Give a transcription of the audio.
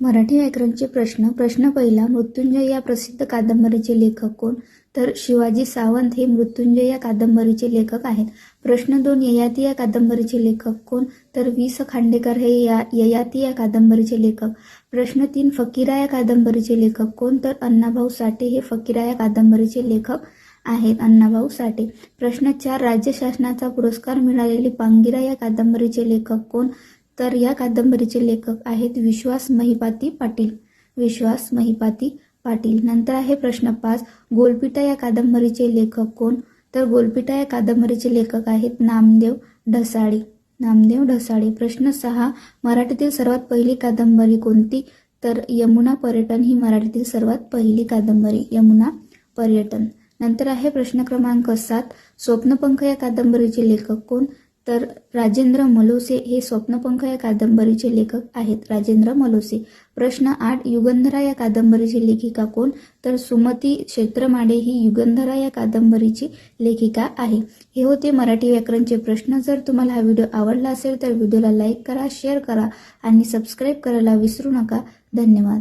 मराठी व्याकरणचे प्रश्न. प्रश्न पहिला मृत्युंजय या प्रसिद्ध कादंबरीचे लेखक कोण? तर शिवाजी सावंत हे मृत्युंजय या कादंबरीचे लेखक आहेत. प्रश्न दोन ययाती या कादंबरीचे लेखक कोण? तर वि स. खांडेकर हे या ययाती या कादंबरीचे लेखक. प्रश्न तीन फकीरा या कादंबरीचे लेखक कोण? तर अण्णाभाऊ साठे हे फकीरा या कादंबरीचे लेखक आहेत. अण्णाभाऊ साठे. प्रश्न चार राज्य शासनाचा पुरस्कार मिळालेली पांगिरा या कादंबरीचे लेखक कोण? तर या कादंबरीचे लेखक आहेत विश्वास महिपाती पाटील. विश्वास महिपाती पाटील. नंतर आहे प्रश्न पाच. गोलपिटा या कादंबरीचे लेखक कोण? तर गोलपिटा या कादंबरीचे लेखक आहेत नामदेव ढसाळे. नामदेव ढसाळे. प्रश्न सहा. मराठीतील सर्वात पहिली कादंबरी कोणती? तर यमुना पर्यटन ही मराठीतील सर्वात पहिली कादंबरी. यमुना पर्यटन. नंतर आहे प्रश्न क्रमांक सात. स्वप्नपंख या कादंबरीचे लेखक कोण? तर राजेंद्र मलोसे हे स्वप्नपंख या कादंबरीचे लेखक आहेत. राजेंद्र मलोसे प्रश्न आठ युगंधरा या कादंबरीची लेखिका कोण? तर सुमती क्षेत्रमाडे ही युगंधरा या कादंबरीची लेखिका आहे. हे होते मराठी व्याकरणचे प्रश्न. जर तुम्हाला हा व्हिडिओ आवडला असेल तर व्हिडिओला लाईक करा शेअर करा आणि सबस्क्राईब करायला विसरू नका. धन्यवाद.